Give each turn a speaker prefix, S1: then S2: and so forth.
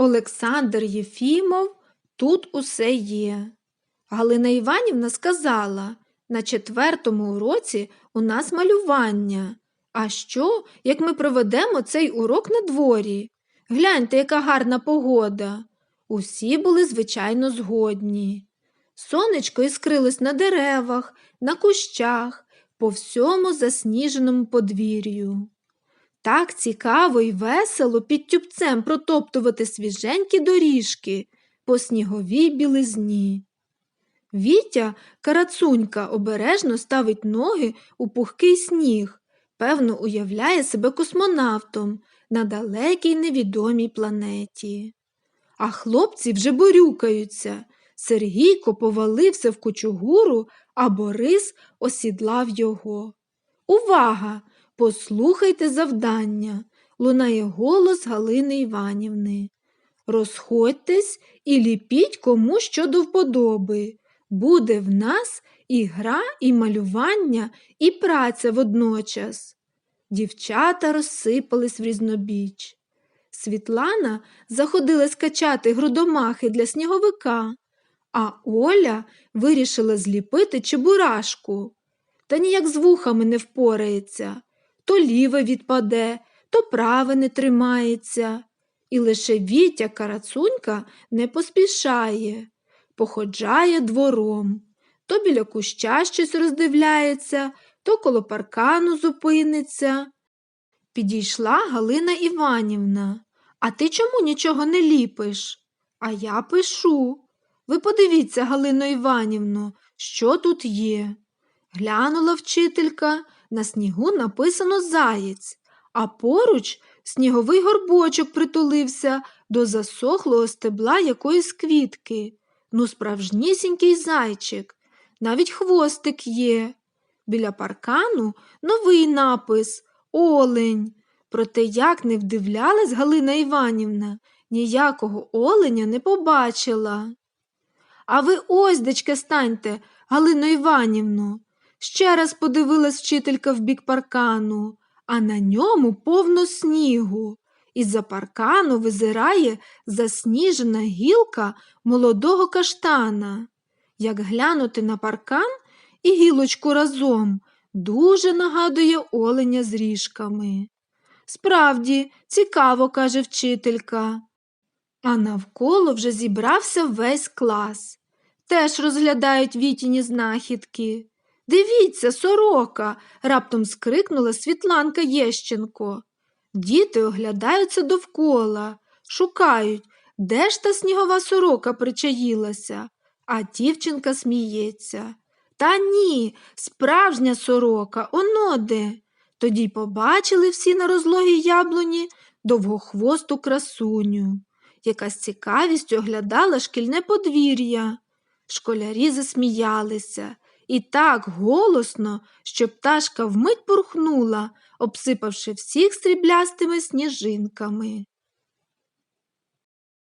S1: Олександр Єфімов, тут усе є. Галина Іванівна сказала, на четвертому уроці у нас малювання. А що, як ми проведемо цей урок на дворі? Гляньте, яка гарна погода. Усі були, звичайно, згодні. Сонечко іскрилось на деревах, на кущах, по всьому засніженому подвір'ю. Так цікаво і весело під тюбцем протоптувати свіженькі доріжки по сніговій білизні. Вітя, карацунька, обережно ставить ноги у пухкий сніг, певно, уявляє себе космонавтом на далекій невідомій планеті. А хлопці вже борюкаються. Сергійко повалився в кучугуру, а Борис осідлав його. Увага! Послухайте завдання, лунає голос Галини Іванівни. Розходьтесь і ліпіть кому що до вподоби. Буде в нас і гра, і малювання, і праця водночас. Дівчата розсипались в різнобіч. Світлана заходилась качати грудомахи для сніговика, а Оля вирішила зліпити чебурашку. Та ніяк з вухами не впорається то ліве відпаде, то праве не тримається. І лише Вітя Карацунька не поспішає, походжає двором. То біля куща щось роздивляється, то коло паркану зупиниться. Підійшла Галина Іванівна. А ти чому нічого не ліпиш? А я пишу. Ви подивіться, Галино Іванівно, що тут є. Глянула вчителька, на снігу написано заєць, а поруч сніговий горбочок притулився до засохлого стебла якоїсь квітки. Ну, справжнісінький зайчик, навіть хвостик є. Біля паркану новий напис Олень. Проте, як не вдивлялась Галина Іванівна, ніякого оленя не побачила. А ви ось, дечке, станьте, Галино Іванівно. Ще раз подивилась вчителька в бік паркану, а на ньому повно снігу. Із-за паркану визирає засніжена гілка молодого каштана. Як глянути на паркан і гілочку разом, дуже нагадує оленя з ріжками. Справді, цікаво, каже вчителька. А навколо вже зібрався весь клас. Теж розглядають вітіні знахідки. Дивіться, сорока. раптом скрикнула Світланка Єщенко. Діти оглядаються довкола, шукають, де ж та снігова сорока причаїлася, а дівчинка сміється. Та ні, справжня сорока, оно де. Тоді побачили всі на розлогій яблуні довгохвосту красуню, яка з цікавістю оглядала шкільне подвір'я. Школярі засміялися і так голосно, що пташка вмить порхнула, обсипавши всіх сріблястими сніжинками.